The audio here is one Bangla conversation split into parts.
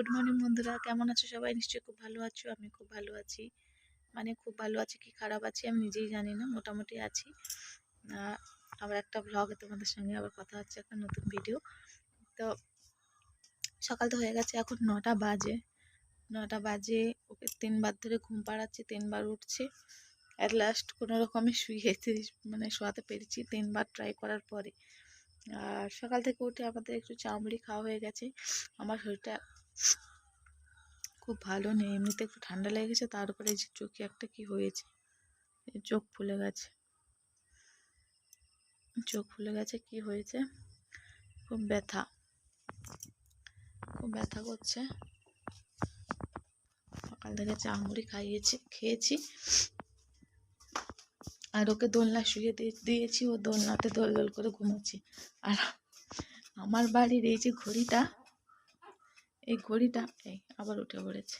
গুড মর্নিং বন্ধুরা। কেমন আছো সবাই? নিশ্চয়ই খুব ভালো আছো, আমি খুব ভালো আছি। মানে খুব ভালো আছি কি খারাপ আছি আমি নিজেই জানি না, মোটামুটি আছি। আবার একটা ব্লগে তোমাদের সঙ্গে আবার কথা হচ্ছে, একটা নতুন ভিডিও তো সকাল তো হয়ে গেছে, এখন নটা বাজে। নটা বাজে, ওকে তিনবার ধরে ঘুম পাড়াচ্ছি, তিনবার উঠছে। অ্যাট লাস্ট কোনো রকমে শুয়ে মানে শোয়াতে পেরেছি, তিনবার ট্রাই করার পরে। আর সকাল থেকে উঠে আমাদের একটু চামড়ি খাওয়া হয়ে গেছে। আমার শরীরটা খুব ভালো নেই এমনিতে একটু ঠান্ডা লেগেছে গেছে তার উপরে এই যে চোখে একটা কি হয়েছে চোখ ফুলে গেছে। চোখ ফুলে গেছে, কি হয়েছে? খুব ব্যথা। খুব ব্যথা করছে। সকাল থেকে চা খাইয়েছি, খেয়েছি। আর ওকে দোলনা শুয়ে দিয়ে, দিয়েছি, ও দোলনাতে দোল দোল করে ঘুমোচ্ছে। আর আমার বাড়ির এই যে ঘড়িটা এই ঘড়িটা, এই আবার উঠে পড়েছে।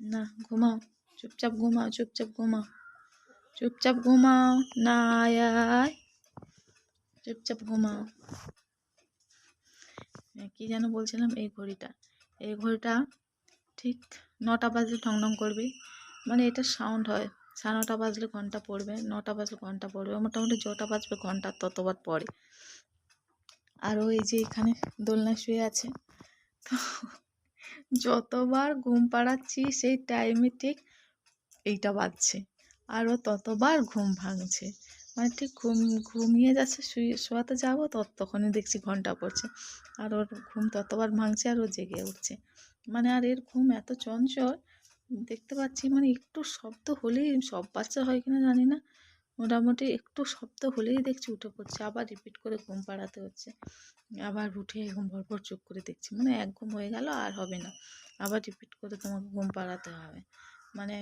না, ঘুমাও, চুপচাপ ঘুমাও চুপচাপ ঘুমাও চুপচাপ ঘুমাও না আয়। চুপচাপ ঘুমাও। কি যেন বলছিলাম এই ঘড়িটা? এই ঘড়িটা ঠিক নটা বাজলে ঠং ঠং করবে। মানে এটা সাউন্ড হয়। সাড়ে নটা বাজলে ঘণ্টা পড়বে, নটা বাজলে ঘণ্টা পড়বে, মোটামুটি যটা বাজবে ঘণ্টা ততবার পড়ে। আর ও এই যে এখানে দোলনা শুয়ে আছে যতবার ঘুম পাড়াচ্ছি, সেই টাইমে ঠিক এইটা বাজছে। আর ও ততবার ঘুম ভাঙছে। মানে ঠিক ঘুম, ঘুমিয়ে যাচ্ছে, শুয়ে, শোয়াতে যাব, ততক্ষণে দেখছি ঘণ্টা পড়ছে। আর ওর ঘুম ততবার ভাঙছে আর ও জেগে উঠছে। মানে আর এর ঘুম এত চঞ্চল, দেখতে পাচ্ছি মানে একটু শব্দ হলেই সব বাচ্চা হয় কিনা জানি না। মোটামুটি একটু শব্দ হলেই দেখছি উঠে পড়ছে, আবার রিপিট করে ঘুম পাড়াতে হচ্ছে। আবার উঠে এরকম ভরভর চোখ করে দেখছি মানে এক ঘুম হয়ে গেল আর হবে না। আবার রিপিট করে তোমাকে ঘুম পাড়াতে হবে। মানে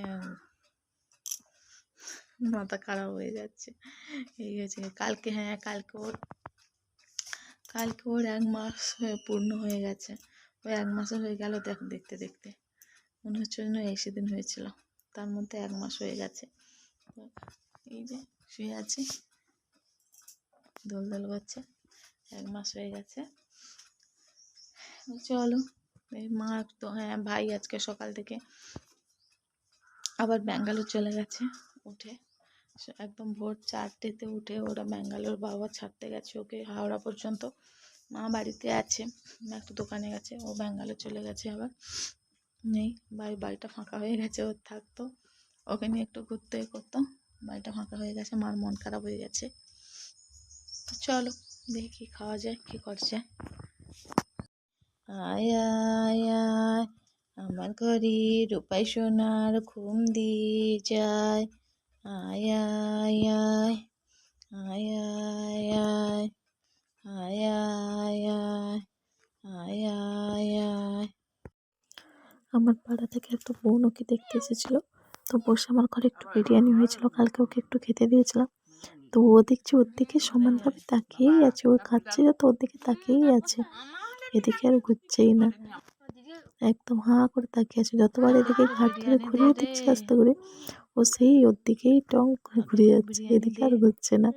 মাথা খারাপ হয়ে যাচ্ছে। এই হয়েছে কালকে হ্যাঁ কালকে ওর কালকে ওর এক মাস পূর্ণ হয়ে গেছে। ওই এক মাসের হয়ে গেল দেখ, দেখতে দেখতে। মনে হচ্ছে যেন এই সেদিন হয়েছিল। তার মধ্যে এক মাস হয়ে গেছে। এই যে শুয়ে আছি। দোল দোল করছে। এক মাস হয়ে গেছে। চলো মা তো হ্যাঁ ভাই আজকে সকাল থেকে আবার ব্যাঙ্গালোর চলে গেছে উঠে। একদম ভোর চারটেতে উঠে ওরা ব্যাঙ্গালোর বাবা ছাড়তে গেছে ওকে হাওড়া পর্যন্ত। মা বাড়িতে আছে, একটু দোকানে গেছে, ও ব্যাঙ্গালোর চলে গেছে আবার। নেই বাড়ি, বাড়িটা ফাঁকা হয়ে গেছে ওর থাকতো। ওকে নিয়ে একটু ঘুরতে করতো। বাড়িটা ফাঁকা হয়ে গেছে মার মন খারাপ হয়ে গেছে চলো দেখি কী খাওয়া যায় কী করছে আয় আয় আয় আমার ঘরে রূপাই সোনার ঘুম দিয়ে যায় আয় আয় আয় আয় আয় আয় আয় আয় আয় আয় আয় আয় আমার পাড়া থেকে একটা বোন ওকে দেখতে এসেছিল তো বসে আমার ঘরে একটু বিরিয়ানি হয়েছিল কালকে ওকে একটু খেতে দিয়েছিলাম। তো ও দেখছি ওর দিকে সমানভাবে তাকিয়েই আছে ও খাচ্ছে তো ওর দিকে তাকিয়েই আছে। এদিকে আর ঘুরছেই না। একদম হাঁ করে তাকিয়ে আছে যতবার এদিকে ঘাট ধরে ঘুরিয়ে দিচ্ছে আস্তে করে ও সেই ওর দিকেই টং করে ঘুরে যাচ্ছে এদিকে আর ঘুরছে না।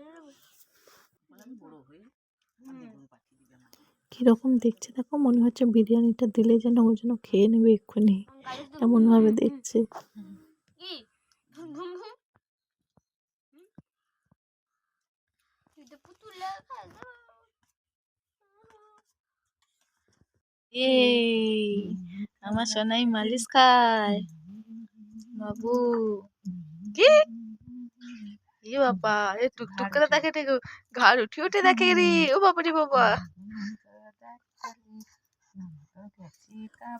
কীরকম দেখছে দেখো মনে হচ্ছে বিরিয়ানিটা দিলে যেন ও যেন খেয়ে নেবে এক্ষুনি। এমনভাবে দেখছে কি ঘুম ঘুম ঘুম এটা পুতুল লেখা এই আমার সোনাই মালিশ খায় বাবু কি এ বাবা এ টুকটুক করে দেখে ঠিক ঘাড় উঠে উঠে দেখে রে ও বাবা রে বাবা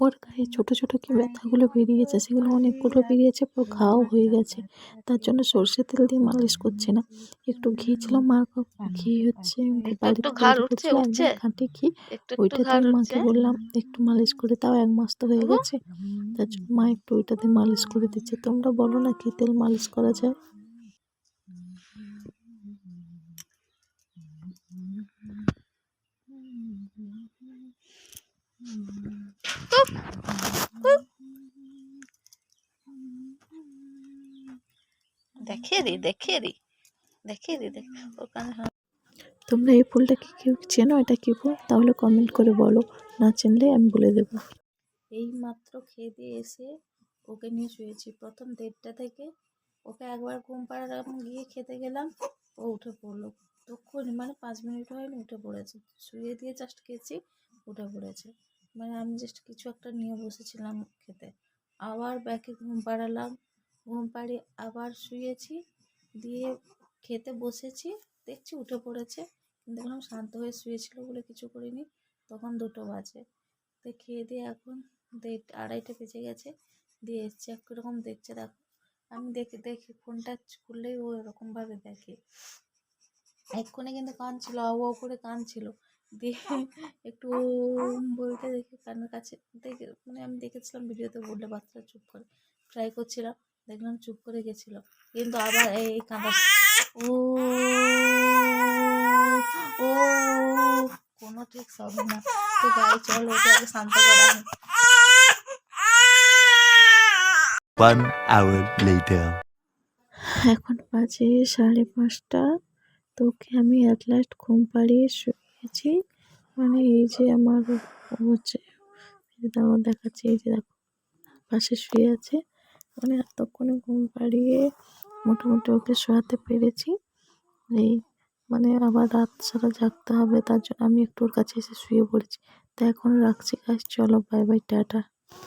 ওর গায়ে ছোট ছোট কি ব্যথাগুলো বেরিয়েছে সেগুলো অনেকগুলো বেরিয়েছে পুরো ঘাও হয়ে গেছে। তার জন্য সর্ষে তেল দিয়ে মালিশ করছে না। একটু ঘি ছিল মার ঘি হচ্ছে বাড়িতে করছিল, উঠছে? একদম খাঁটি ঘি। ওইটা দিয়ে মাকে বললাম একটু মালিশ করে তাও এক মাস তো হয়ে গেছে। তার জন্য মা একটু ওইটাতে মালিশ করে দিচ্ছে। তোমরা বলো না কি তেল মালিশ করা যায়? দেখিয়ে দেখিয়ে দি দেখিয়ে দি দেখ ওর হ্যাঁ। তোমরা এই ফুলটা কি কেউ চেনো? এটা কি ফুল? তাহলে কমেন্ট করে বলো। না চিনলে আমি বলে দেবো। এই মাত্র খেয়ে দিয়ে এসে ওকে নিয়ে শুয়েছি। প্রথম দেড়টা থেকে ওকে একবার ঘুম পাড়ালাম গিয়ে খেতে গেলাম। ও উঠে পড়ল। তখন মানে পাঁচ মিনিট হয়নি উঠে পড়েছে। শুয়ে দিয়ে জাস্ট খেয়েছি উঠে পড়েছে। মানে আমি জাস্ট কিছু একটা নিয়ে বসেছিলাম খেতে। আবার ব্যাকে ঘুম পাড়ালাম। ঘুম পাড়িয়ে আবার শুয়েছি, দিয়ে খেতে বসেছি, দেখছি উঠে পড়েছে। দেখলাম শান্ত হয়ে শুয়েছিল বলে কিছু করিনি। তখন দুটো বাজে। তো খেয়ে দিয়ে এখন দেড়, আড়াইটা বেজে গেছে। দিয়ে এসছে কীরকম দেখছে, দেখো। আমি দেখে, দেখি ফোনটা খুললেই ও এরকমভাবে দেখে। এক্ষুনি কিন্তু কাঁদছিল, আউ করে কাঁদছিল। দিয়ে একটু বলতে দেখি কানের কাছে দেখে মানে আমি দেখেছিলাম, ভিডিওতে বললে বাচ্চারা চুপ করে। ট্রাই করছিলাম। দেখলাম চুপ করে গেছিল। কিন্তু আবার এই কাঁদা ও ও কোনো ঠিক হবে না। তো গাড়ি চল ওকে আগে শান্ত করা হোক। One hour later. এখন বাজে সাড়ে পাঁচটা। তোকে আমি অ্যাট লাস্ট ঘুম পাড়িয়ে শুয়েছি। মানে এই যে আমার হচ্ছে দাও দেখাচ্ছে এই যে দেখো পাশে শুয়ে আছে। মানে এতক্ষণে ঘুম পাড়িয়ে মোটামুটি ওকে শোয়াতে পেরেছি। এই মানে আবার রাত সারা জাগতে হবে, তার জন্য আমি একটু ওর কাছে এসে শুয়ে পড়েছি। তা এখন রাখছি গাছ চলো বাই বাই টাটা।